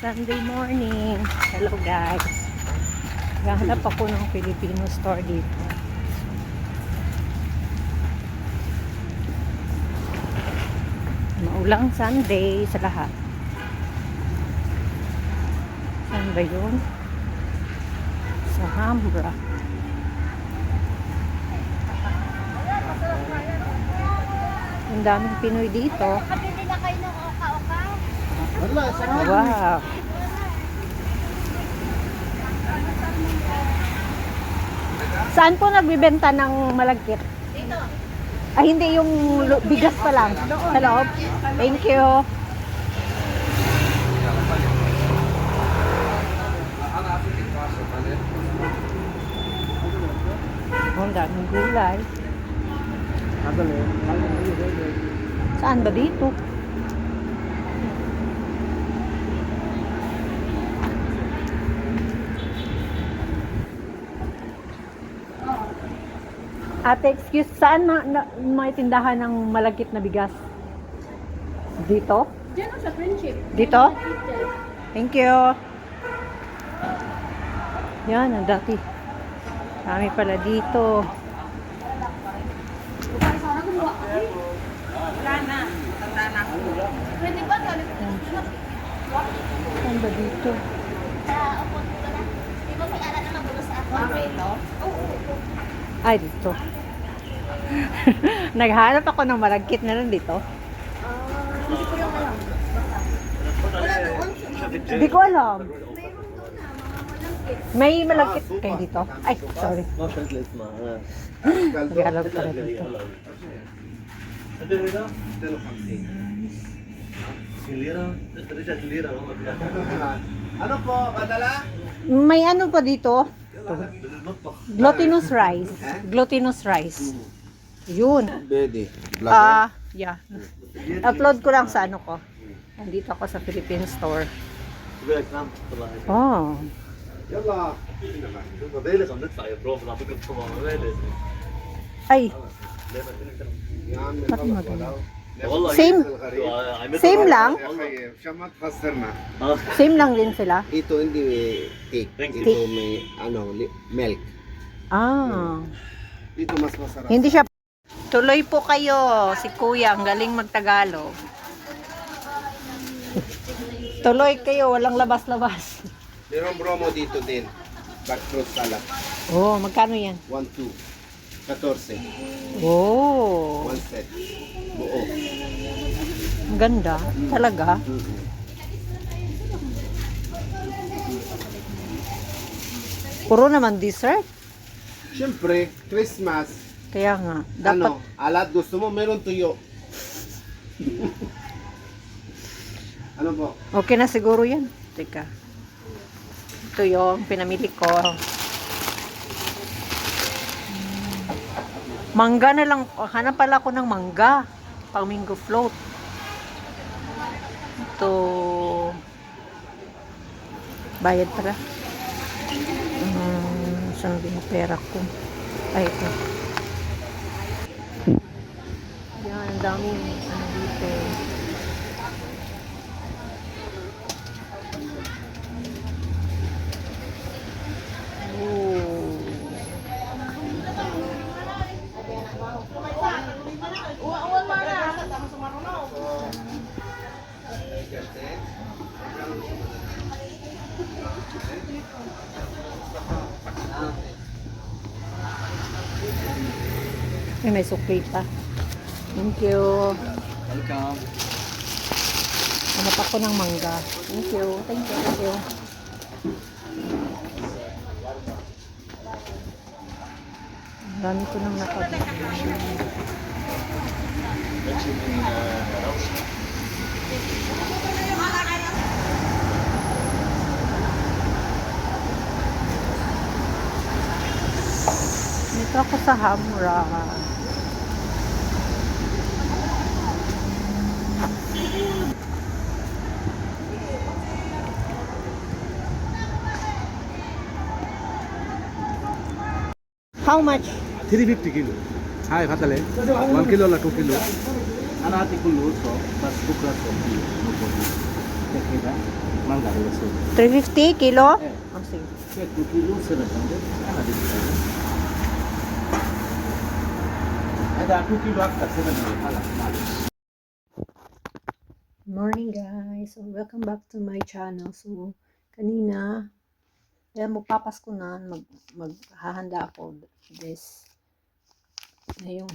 Sunday morning. Hello guys. Gahanap ako ng Filipino store dito. Maulang Sunday sa lahat. Saan ba yun? Sa Hambra. Ang daming Pinoy dito. Nakabili na kayo ng Wow. Saan po nagbibenta ng malagkit? Dito. Ah, hindi yung bigas pa lang. Sa loob. Thank you. Ang daming gulay. Saan ba dito? Ate, excuse, saan ma na, may tindahan ng malagkit na bigas? Dito? Diyan sa friendship. Dito? Thank you. Yan, ang dati. Dami pala dito. Wala na. Tanda na ako. Pwede ba Saan ba dito? Sa upon ko na. Di ba may ala na magulo sa ako? Ah, ito? Oo. Ay, dito. Naghanap ako ng maragkit na lang dito. Hindi ko lang alam. Wala doon. Hindi ko alam. May malagkit kayo dito. Ay, sorry. Naghanap ka na dito. Ano po, padala? May ano pa dito? Glutinous rice. Glutinous rice. Yun. Bedi. Ah, yeah. Upload ko lang sa ano ko. Nandito ako sa Philippine store. Oh. Ay. Ba't maganda? Same. Same lang? Siya matfaster na. Same lang din sila? Ito hindi may cake. Ito may ano, milk. Ah. Dito mas masarap. Hindi siya Tuloy po kayo. Si Kuya, ang galing magtagalog. Tuloy kayo, walang labas-labas. mayroong bromo dito din black fruit salad Oh, magkano yan? 1 2 14 Oh, one set buo ang ganda. Talaga. Puro naman dessert. Siyempre, Christmas Kaya nga, dapat... ano alat gusto mo meron tuyo ano po Okay na siguro yan. Teka. Ito yung pinamili ko. Mangga na lang. Hanap pala ako ng mangga. Pang mango float. Ito. Bayad pala. Um, saan yung pera ko? Ay, ito. Yan, ang dami ano dito. Ay, may sukli pa. Thank you. Welcome. Hanap ako ng mangga. Thank you. Thank you. Thank you. Dami ko nang nakabili. Dito ako sa Hamra. How much? 350 kilo. Hi, fatale. 1 kilo la 2 kilo. Anati oh, Two kilo kilo. Kilo morning guys so welcome back to my channel so kanina dahil magpapasko na, mag, maghahanda ako this, ngayong